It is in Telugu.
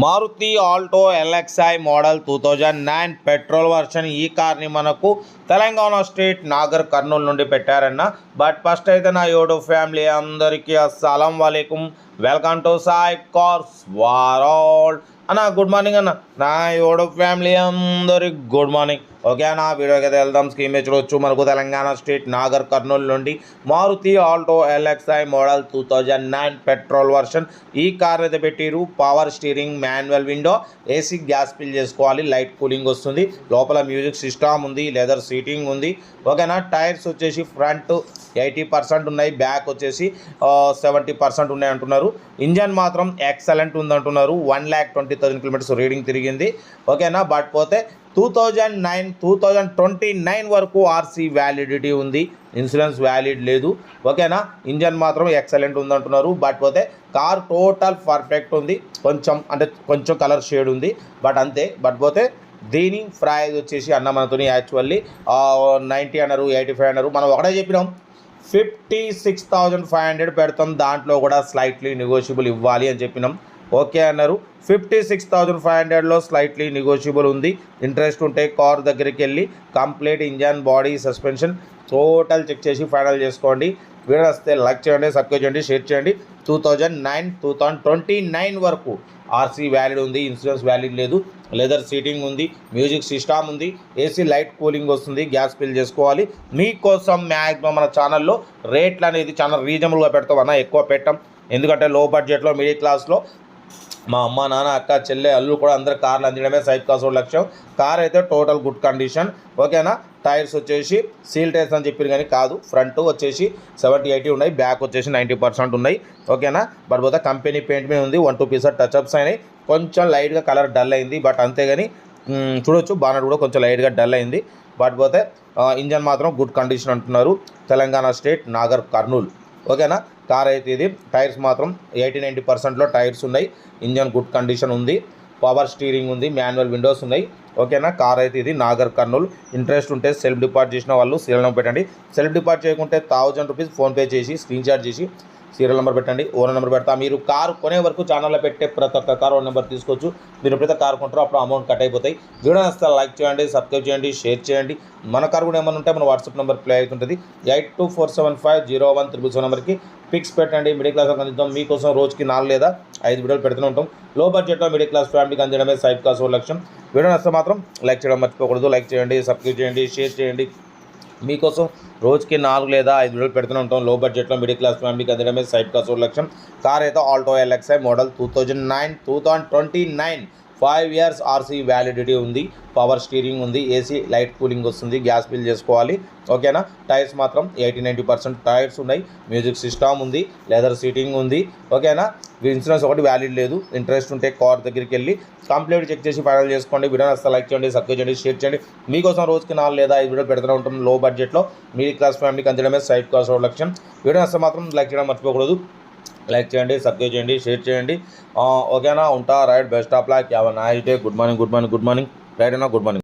Maruti Alto LXi model two thousand nine petrol version ఈ కార్ని మనకు తెలంగాణ స్టేట్ నాగర్ కర్నూలు నుండి పెట్టారన్న. బట్ ఫస్ట్ అయితే నా యూట్యూబ్ ఫ్యామిలీ అందరికీ అస్సలం వాలేకుమ్ వెల్కమ్ టు సాయి కార్స్ వారాల్. అన్న గుడ్ మార్నింగ్ అన్న. నా యోడో ఫ్యామిలీ అందరికి గుడ్ మార్నింగ్ ఓకే అన్న వీడియోకి అయితే వెళ్దాం. స్కీమ్ చూడొచ్చు మనకు తెలంగాణ స్టేట్ నాగర్ కర్నూలు నుండి Maruti Alto LXi model two thousand nine petrol version. ఈ కార్ అయితే పెట్టిరు. Power steering manual window AC gas fill చేసుకోవాలి. లైట్ కూలింగ్ వస్తుంది. లోపల మ్యూజిక్ సిస్టమ్ ఉంది. లెదర్ సీటింగ్ ఉంది. ఓకేనా టైర్స్ వచ్చేసి ఫ్రంట్ ఎయిటీ పర్సెంట్ ఉన్నాయి. బ్యాక్ వచ్చేసి సెవెంటీ పర్సెంట్ ఉన్నాయి అంటున్నారు. ఇంజన్ మాత్రం ఎక్సలెంట్ ఉంది అంటున్నారు one lakh twenty thousand kilometres reading తిరిగింది. ఓకేనా బట్ పోతే two thousand nine two thousand twenty nine వరకు ఆర్సీ వ్యాలిడిటీ ఉంది. ఇన్సూరెన్స్ వ్యాలిడ్ లేదు. ఓకేనా ఇంజన్ మాత్రం ఎక్సలెంట్ ఉంది అంటున్నారు. బట్ పోతే కార్ టోటల్ పర్ఫెక్ట్ ఉంది. కొంచెం అంటే కొంచెం కలర్ షేడ్ ఉంది. బట్ అంతే. బట్ పోతే దీని ప్రైజ్ వచ్చేసి అన్న మనతోని యాక్చువల్లీ నైంటీ అన్నారు ఎయిటీ ఫైవ్ అన్నారు. మనం ఒకటే చెప్పినాం. Fifty six thousand five hundred పెడతాం. దాంట్లో కూడా స్లైట్లీ నెగోషియబుల్ ఇవ్వాలి అని చెప్పినాం. ఓకే అన్నారు. ఫిఫ్టీ సిక్స్ థౌజండ్ ఫైవ్ హండ్రెడ్లో స్లైట్లీ నెగోషియబుల్ ఉంది. ఇంట్రెస్ట్ ఉంటే కార్ దగ్గరికి వెళ్ళి complete engine body suspension total check చేసి ఫైనల్ చేసుకోండి. వీడియో వస్తే లైక్ చేయండి సబ్స్క్రైబ్ చేయండి షేర్ చేయండి. Two thousand nine two thousand twenty nine వరకు ఆర్సీ వ్యాలిడ్ ఉంది ఇన్సూరెన్స్ వ్యాలిడ్ లేదు. లెదర్ సీటింగ్ ఉంది మ్యూజిక్ సిస్టమ్ ఉంది ఏసీ లైట్ కూలింగ్ వస్తుంది గ్యాస్ ఫిల్ చేసుకోవాలి. మీకోసం మ్యాక్సిమం మన ఛానల్లో రేట్లు అనేది చాలా రీజనబుల్గా పెడతాం అన్న ఎక్కువ పెట్టాం. ఎందుకంటే లో బడ్జెట్లో మిడిల్ క్లాస్లో మా అమ్మ నాన్న అక్క చెల్లె అల్లు కూడా అందరు కార్లు అందించడమే సైడ్ కాసోడ్ లక్ష్యం. కార్ అయితే టోటల్ గుడ్ కండిషన్ ఓకేనా? టైర్స్ వచ్చేసి సీల్ టైర్స్ అని చెప్పారు కానీ కాదు. ఫ్రంట్ వచ్చేసి సెవెంటీ ఎయిటీ ఉన్నాయి. బ్యాక్ వచ్చేసి నైంటీ పర్సెంట్ ఉన్నాయి. ఓకేనా? బట్ పోతే కంపెనీ పెయింట్ మీద ఉంది. వన్ టూ పీసెస్ టచ్అప్స్ అయినాయి. కొంచెం లైట్గా కలర్ డల్ అయింది. బట్ అంతేగాని చూడొచ్చు. బానట్ కూడా కొంచెం లైట్గా డల్ అయింది. బట్ పోతే ఇంజన్ మాత్రం గుడ్ కండిషన్ అంటున్నారు. తెలంగాణ స్టేట్ నాగర్ కర్నూలు ఓకేనా? కార్ అయితే ఇది టైర్స్ మాత్రం ఎయిటీ నైంటీ పర్సెంట్లో టైర్స్ ఉన్నాయి. ఇంజన్ గుడ్ కండిషన్ ఉంది. పవర్ స్టీరింగ్ ఉంది. మాన్యువల్ విండోస్ ఉన్నాయి. ఓకేనా? కార్ అయితే ఇది. నాగర్ కర్నూలు. ఇంట్రెస్ట్ ఉంటే సెల్ఫ్ డిపార్ట్ చేసిన వాళ్ళు సీరియల్ నెంబర్ పెట్టండి. సెల్ఫ్ డిపార్ట్ చేయకుంటే థౌజండ్ రూపీస్ ఫోన్పే చేసి స్క్రీన్ షాట్ చేసి సీరియల్ నెంబర్ పెట్టండి. ఓనర్ నెంబర్ పెడతా. మీరు కారు కొనే వరకు ఛానల్లో పెట్టే ప్రతి ఒక్క కార్ ఓనర్ నెంబర్ తీసుకోవచ్చు. మీరు ఎప్పుడైతే కార్ కొంటారో అప్పుడు అమౌంట్ కట్ అయిపోతాయి. వీడియో నచ్చితే లైక్ చేయండి సబ్స్క్రైబ్ చేయండి షేర్ చేయండి. మన కార్ కూడా ఏమైనా ఉంటే మన వాట్సాప్ నెంబర్ ప్లే అవుతుంటుంది. Eight two four seven five zero one triple seven నెంబర్కి పిక్స్ పెట్టండి. మిడిల్ క్లాస్ అందిద్దాం. మీకోసం రోజుకి నాలుగు లేదా ఐదు వీడియోలు పెడుతూనే ఉంటాం. లో బడ్జెట్లో మిడిల్ క్లాస్ ఫ్యామిలీకి అందడమే సైబ్ క్లాస్ ఓ లక్ష్యం. వీడియో నచ్చితే మాత్రం లైక్ చేయడం మర్చిపోకూడదు లైక్ చేయండి సబ్స్క్రైబ్ చేయండి షేర్ చేయండి మీకోసం రోజుకి నాలుగు లేదా ఐదు వీడియోలు పెడుతూనే ఉంటాం లో బడ్జెట్లో మిడిల్ క్లాస్ ఫ్యామిలీకి అందడమే సైడ్ కాస్ట్ ఒక లక్ష్యం కార్ అయితే Alto LXi model two thousand nine two thousand twenty nine five years RC validity ఉంది పవర్ స్టీరింగ్ ఉంది ఏసీ లైట్ కూలింగ్ వస్తుంది గ్యాస్ బిల్ చేసుకోవాలి ఓకేనా? టైర్స్ మాత్రం ఎయిటీ నైంటీ పర్సెంట్ టైర్స్ ఉన్నాయి మ్యూజిక్ సిస్టమ్ ఉంది లెదర్ సీటింగ్ ఉంది ఓకేనా? ఇన్సూరెన్స్ ఒకటి వ్యాలిడ్ లేదు ఇంట్రెస్ట్ ఉంటే కార్ దగ్గరికి వెళ్ళి కంప్లీట్ చెక్ చేసి ఫైనల్ చేసుకోండి వీడియో వస్తే లైక్ చేయండి సబ్స్క్రైబ్ చేయండి షేర్ చేయండి. మీకోసం రోజుకి నాలుగు లేదా ఐదు వీడియో పెడుతూనే ఉంటాం లో. బడ్జెట్లో మిడిల్ క్లాస్ ఫ్యామిలీకి అందడమే సైడ్ కాస్ట్ లక్ష్యం. వీడియో వస్తే మాత్రం లైక్ చేయడం మర్చిపోకూడదు. లైక్ చేయండి సబ్స్క్రైబ్ చేయండి షేర్ చేయండి. ఓకేనా? ఉంటా right best of luck. Have a nice day. Good morning good morning good morning. Right అయినా గుడ్ మార్నింగ్.